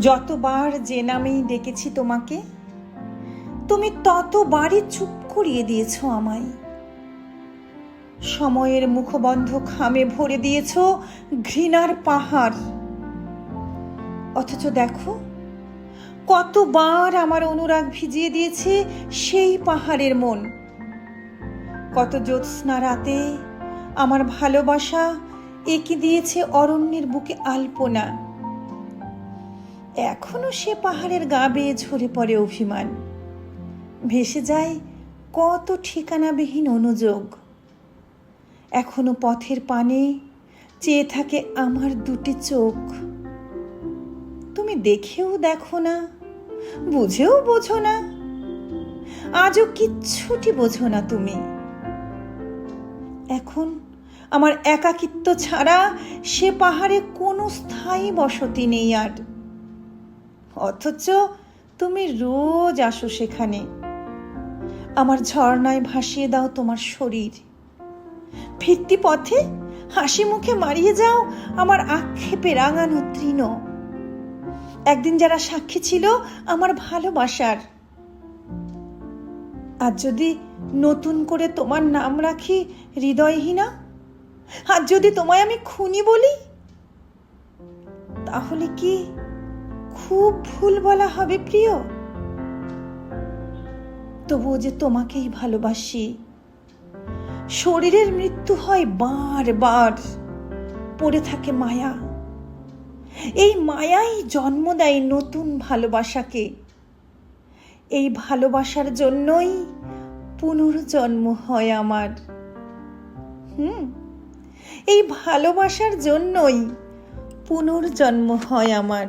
যতবার যে নামেই ডেকেছি তোমাকে, তুমি ততবারই চুপ করিয়ে দিয়েছ আমায়। সময়ের মুখবন্ধ খামে ভরে দিয়েছ ঘৃণার পাহাড়। অথচ দেখো, কতবার আমার অনুরাগ ভিজিয়ে দিয়েছে সেই পাহাড়ের মন। কত জ্যোৎস্না রাতে আমার ভালোবাসা এঁকে দিয়েছে অরণ্যের বুকে আলপনা। এখনও সে পাহাড়ের গা বেয়ে ঝরে পড়ে অভিমান। ভেসে যায় কত ঠিকানাবিহীন অনুযোগ। এখনও পথের পানে চেয়ে থাকে আমার দুটি চোখ। তুমি দেখেও দেখো না, বুঝেও বোঝো না, আজও কিচ্ছুটি বোঝো না তুমি। এখন আমার একাকিত্ব ছাড়া সে পাহাড়ে কোনো স্থায়ী বসতি নেই আর। অথচ তুমি রোজ আসো সেখানে। আমার ঝর্ণায় ভাসিয়ে দাও তোমার শরীর। ফিরতি পথে হাসি মুখে মারিয়ে যাও আমার আক্ষেপে রাঙানো তৃণ। একদিন যারা সাক্ষী ছিল আমার ভালোবাসার। আর যদি নতুন করে তোমার নাম রাখি হৃদয়হীনা আর যদি তোমায় আমি খুনি বলি, তাহলে কি খুব ভুল বলা হবে, প্রিয়। তবুও যে তোমাকেই ভালোবাসি, শরীরের মৃত্যু হয় বার বার পড়ে থাকে মায়া। এই মায়াই জন্ম দেয় নতুন ভালোবাসাকে। এই ভালোবাসার জন্যই পুনর্জন্ম হয় আমার। হুম, এই ভালোবাসার জন্যই পুনর্জন্ম হয় আমার।